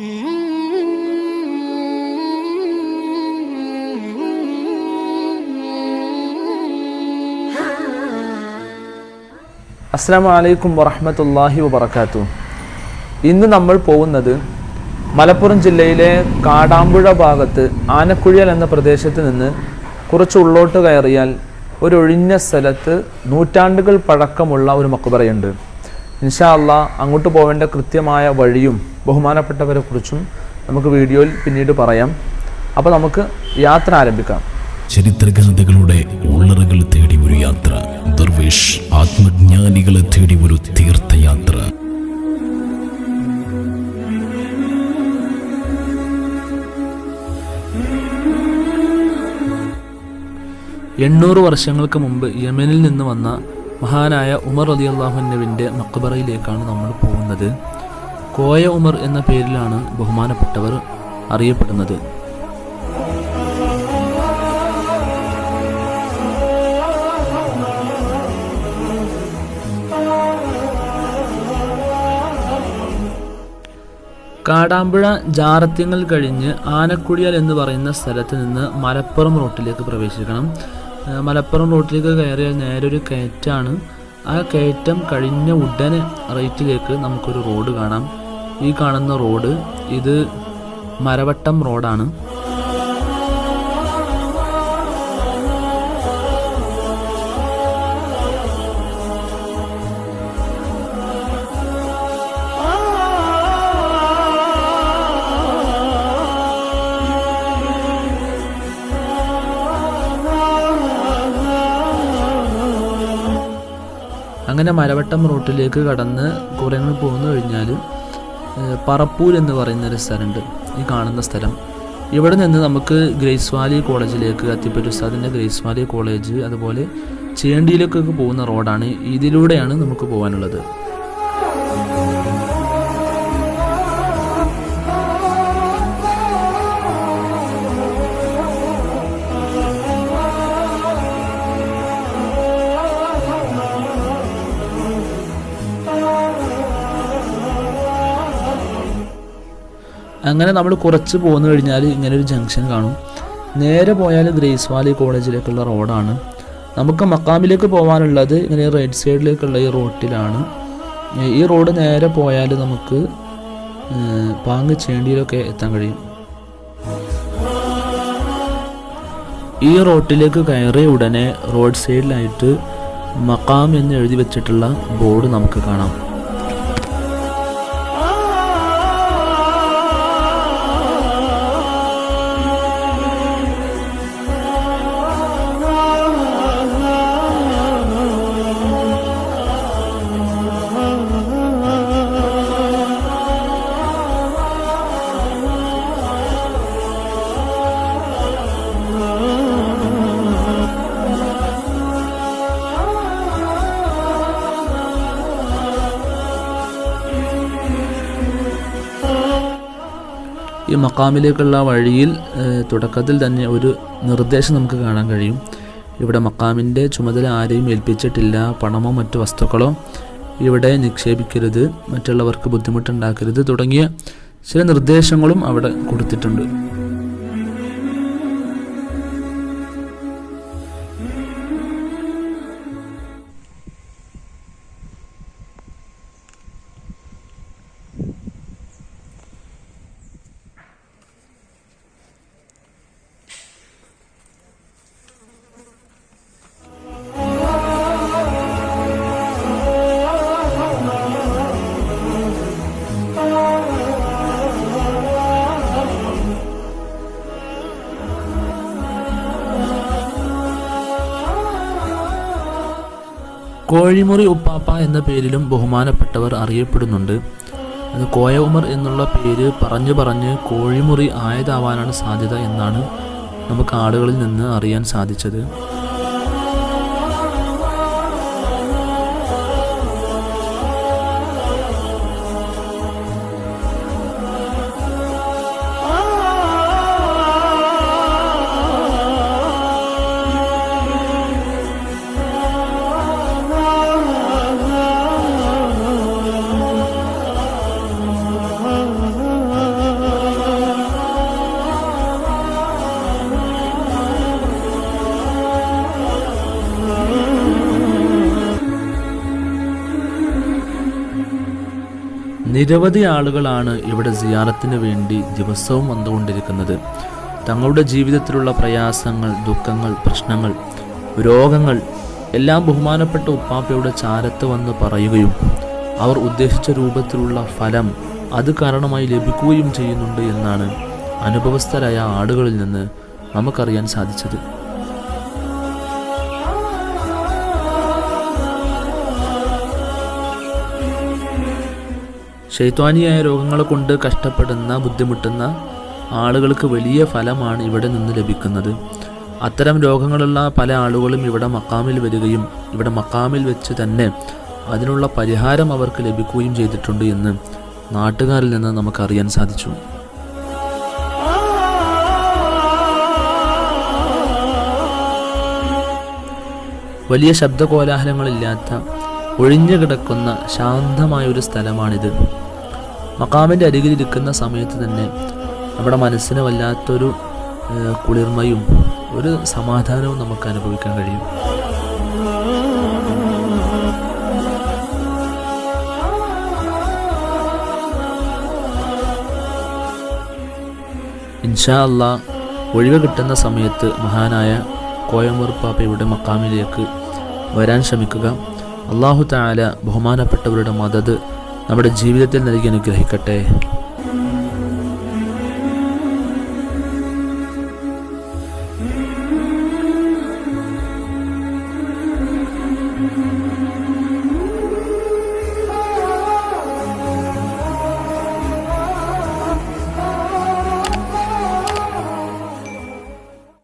അസ്സാം വലൈക്കും വറഹമത്തല്ലാഹി വബർക്കാത്തു ഇന്ന് നമ്മൾ പോകുന്നത് മലപ്പുറം ജില്ലയിലെ കാടാമ്പുഴ ഭാഗത്ത് ആനക്കുഴിയൽ എന്ന പ്രദേശത്ത് നിന്ന് കുറച്ച് ഉള്ളോട്ട് കയറിയാൽ ഒരു ഒഴിഞ്ഞ സ്ഥലത്ത് നൂറ്റാണ്ടുകൾ പഴക്കമുള്ള ഒരു മക്ബറയുണ്ട്. ഇൻഷാ അള്ളാ അങ്ങോട്ട് പോകേണ്ട കൃത്യമായ വഴിയും ബഹുമാനപ്പെട്ടവരെ കുറിച്ചും നമുക്ക് വീഡിയോയിൽ പിന്നീട് പറയാം. അപ്പോൾ നമുക്ക് യാത്ര ആരംഭിക്കാം. ചരിത്രഗാഥകളുടെ ഉള്ളറകൾ തേടി ഒരു യാത്ര ദർവേഷ് ആത്മജ്ഞാനികളെ തേടി ഒരു തീർത്ഥയാത്ര. എണ്ണൂറ് വർഷങ്ങൾക്ക് മുമ്പ് യമനിൽ നിന്ന് വന്ന മഹാനായ ഉമർ അലി അള്ളാഹുനുവിന്റെ മക്ബറയിലേക്കാണ് നമ്മൾ പോകുന്നത്. കോയ ഉമർ എന്ന പേരിലാണ് ബഹുമാനപ്പെട്ടവർ അറിയപ്പെടുന്നത്. കാടാമ്പുഴ ജാറത്യങ്ങൾ കഴിഞ്ഞ് ആനക്കുഴിയാൽ എന്ന് പറയുന്ന സ്ഥലത്ത് നിന്ന് മലപ്പുറം റോട്ടിലേക്ക് പ്രവേശിക്കണം. മലപ്പുറം റോട്ടിലേക്ക് കയറിയാൽ നേരെ ഒരു കയറ്റാണ്. ആ കയറ്റം കഴിഞ്ഞ ഉടനെ റൈറ്റിലേക്ക് നമുക്കൊരു റോഡ് കാണാം. ഈ കാണുന്ന റോഡ് ഇത് മരവട്ടം റോഡാണ്. അങ്ങനെ മലവട്ടം റോട്ടിലേക്ക് കടന്ന് കുറേ അങ്ങ് പോന്നു കഴിഞ്ഞാൽ പറപ്പൂർ എന്ന് പറയുന്ന ഒരു സ്ഥലമുണ്ട് ഈ കാണുന്ന സ്ഥലം. ഇവിടെ നിന്ന് നമുക്ക് ഗ്രേസ് വാലി കോളേജിലേക്ക് അത്തിപ്പറ്റ ഉസ്താദിന്റെ ഗ്രേസ് വാലി കോളേജ് അതുപോലെ ചേണ്ടിയിലേക്കൊക്കെ പോകുന്ന റോഡാണ് ഇതിലൂടെയാണ് നമുക്ക് പോകാനുള്ളത്. അങ്ങനെ നമ്മൾ കുറച്ച് പോന്നു കഴിഞ്ഞാൽ ഇങ്ങനെ ഒരു ജംഗ്ഷൻ കാണും. നേരെ പോയാൽ ഗ്രേസ് വാലി കോളേജിലേക്കുള്ള റോഡാണ്. നമുക്ക് മക്കാമിലേക്ക് പോകാനുള്ളത് ഇങ്ങനെ റൈറ്റ് സൈഡിലേക്കുള്ള ഈ റോട്ടിലാണ്. ഈ റോഡ് നേരെ പോയാൽ നമുക്ക് പാങ് ചേണ്ടിയിലൊക്കെ എത്താൻ കഴിയും. ഈ റോട്ടിലേക്ക് കയറിയ ഉടനെ റോഡ് സൈഡിലായിട്ട് മക്കാം എന്ന് എഴുതി വെച്ചിട്ടുള്ള ബോർഡ് നമുക്ക് കാണാം. മക്കാമിലേക്കുള്ള വഴിയിൽ തുടക്കത്തിൽ തന്നെ ഒരു നിർദ്ദേശം നമുക്ക് കാണാൻ കഴിയും. ഇവിടെ മക്കാമിന്റെ ചുമതല ആരെയും ഏൽപ്പിച്ചിട്ടില്ല പണമോ മറ്റു വസ്തുക്കളോ ഇവിടെ നിക്ഷേപിക്കരുത് മറ്റുള്ളവർക്ക് ബുദ്ധിമുട്ടുണ്ടാക്കരുത് തുടങ്ങിയ ചില നിർദ്ദേശങ്ങളും അവിടെ കൊടുത്തിട്ടുണ്ട്. കോഴിമുറി ഉപ്പാപ്പ എന്ന പേരിലും ബഹുമാനപ്പെട്ടവർ അറിയപ്പെടുന്നുണ്ട്. അത് കോയ ഉമർ എന്നുള്ള പേര് പറഞ്ഞു പറഞ്ഞ് കോഴിമുറി ആയതാവാനാണ് സാധ്യത എന്നാണ് നമുക്ക് ആളുകളിൽ നിന്ന് അറിയാൻ സാധിച്ചത്. നിരവധി ആളുകളാണ് ഇവിടെ സിയാറത്തിന് വേണ്ടി ദിവസവും വന്നുകൊണ്ടിരിക്കുന്നത്. തങ്ങളുടെ ജീവിതത്തിലുള്ള പ്രയാസങ്ങൾ ദുഃഖങ്ങൾ പ്രശ്നങ്ങൾ രോഗങ്ങൾ എല്ലാം ബഹുമാനപ്പെട്ട ഉപ്പാപ്പയുടെ ചാരത്ത് വന്ന് പറയുകയും അവർ ഉദ്ദേശിച്ച രൂപത്തിലുള്ള ഫലം അത് കാരണമായി ലഭിക്കുകയും ചെയ്യുന്നുണ്ട് എന്നാണ് അനുഭവസ്ഥരായ ആളുകളിൽ നിന്ന് നമുക്കറിയാൻ സാധിച്ചത്. ശൈത്വാനിയായ രോഗങ്ങളെ കൊണ്ട് കഷ്ടപ്പെടുന്ന ബുദ്ധിമുട്ടുന്ന ആളുകൾക്ക് വലിയ ഫലമാണ് ഇവിടെ നിന്ന് ലഭിക്കുന്നത്. അത്തരം രോഗങ്ങളുള്ള പല ആളുകളും ഇവിടെ മക്കാമിൽ വരികയും ഇവിടെ മക്കാമിൽ വെച്ച് തന്നെ അതിനുള്ള പരിഹാരം അവർക്ക് ലഭിക്കുകയും ചെയ്തിട്ടുണ്ട് എന്ന് നാട്ടുകാരിൽ നിന്ന് നമുക്കറിയാൻ സാധിച്ചു. വലിയ ശബ്ദകോലാഹലങ്ങളില്ലാത്ത ഒഴിഞ്ഞു കിടക്കുന്ന ശാന്തമായ ഒരു സ്ഥലമാണിത്. മക്കാമിന്റെ അരികിലിരിക്കുന്ന സമയത്ത് തന്നെ നമ്മുടെ മനസ്സിന് വല്ലാത്തൊരു കുളിർമയും ഒരു സമാധാനവും നമുക്ക് അനുഭവിക്കാൻ കഴിയും. ഇൻഷാ അള്ളാ ഒഴിവ് കിട്ടുന്ന സമയത്ത് മഹാനായ കോയമൂർ പാപ്പയുടെ മക്കാമിലേക്ക് വരാൻ ശ്രമിക്കുക. അള്ളാഹു താല ബഹുമാനപ്പെട്ടവരുടെ മദത് നമ്മുടെ ജീവിതത്തിൽ നൽകി അനുഗ്രഹിക്കട്ടെ.